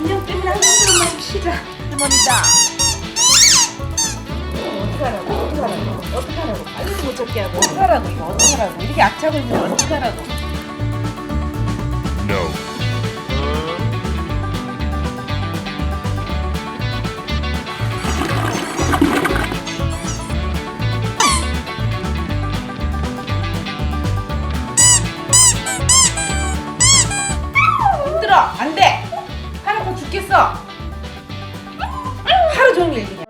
인형 게임을 한 번만 시다 할머니다. 어떡하라고, 어떡하라고, 어떡하라고. 알림 못 찾게 하고, 어떡하라고, 이거 어떡하라고. 이렇게 악착을 주면 어떡하라고. 죽겠어. 하루 종일 그냥.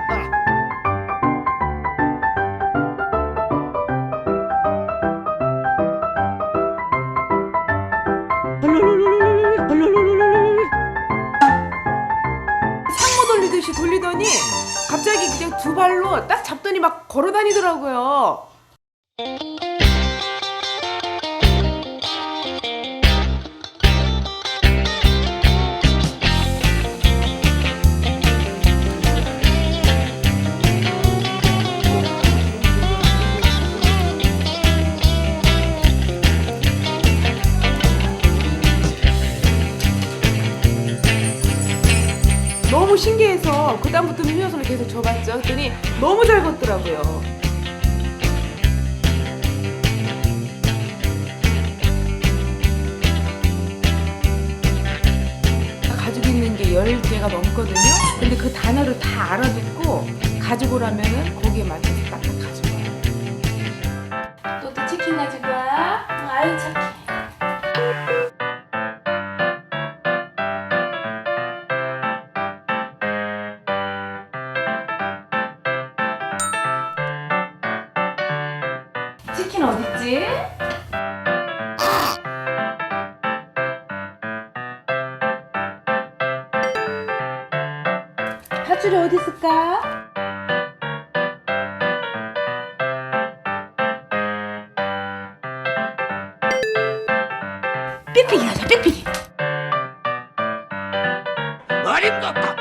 돌리듯이 돌리더니 갑자기 그냥 두 발로 딱 잡더니 막 걸어 다니더라고요. 신기해서 그다음부터는 휴양선을 계속 줘봤죠. 그랬더니 너무 잘 걷더라고요. 가지고 있는 게 10개가 넘거든요. 근데 그 단어를 다 알아듣고 가지고 오라면은 거기에 맞춰서 딱딱 가지고 와요. 또또 치킨 가지고 와. 아유 착 하줄이 어디 있을까? 삑삑이 하자 삑삑이 어림없다.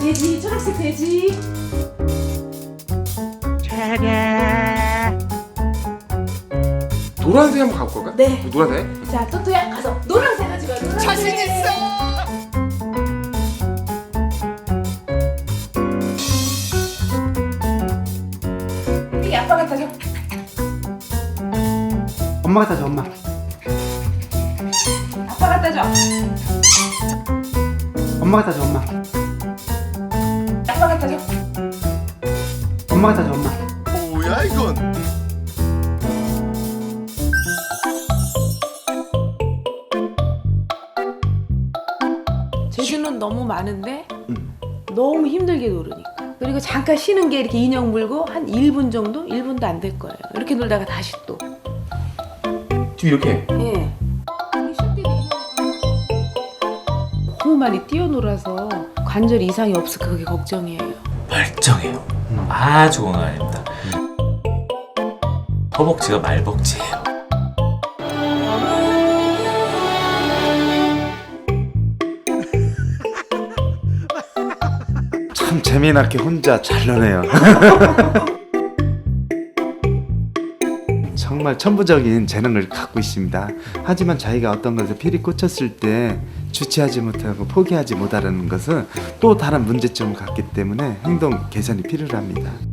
돼지 초록색 돼지. 노란색 한번 갖고 올까? 네. 노란색? 자 토토야 가서 노란색 가져가 노란색. 자신 있어. 이 아빠 갖다 줘 엄마 갖다 줘 엄마. 아빠 갖다 줘 엄마 갖다 줘 엄마 아빠 갖다 줘 엄마 갖다 줘 엄마. 뭐야 이건? 제주는 너무 많은데 너무 힘들게 놀으니까. 그리고 잠깐 쉬는 게 이렇게 인형 물고 한 1분 정도? 1분도 안 될 거예요. 이렇게 놀다가 다시 또. 지금 이렇게? 예. 너무 많이 뛰어놀아서 관절 이상이 없을까 그게 걱정이에요 멀쩡해요. 아주 건강합니다. 허벅지가 말벅지예요. 참 재미나게 혼자 잘 노네요. 정말 천부적인 재능을 갖고 있습니다. 하지만 자기가 어떤 것에 필이 꽂혔을 때 주체하지 못하고 포기하지 못하는 것은 또 다른 문제점을 갖기 때문에 행동 개선이 필요합니다.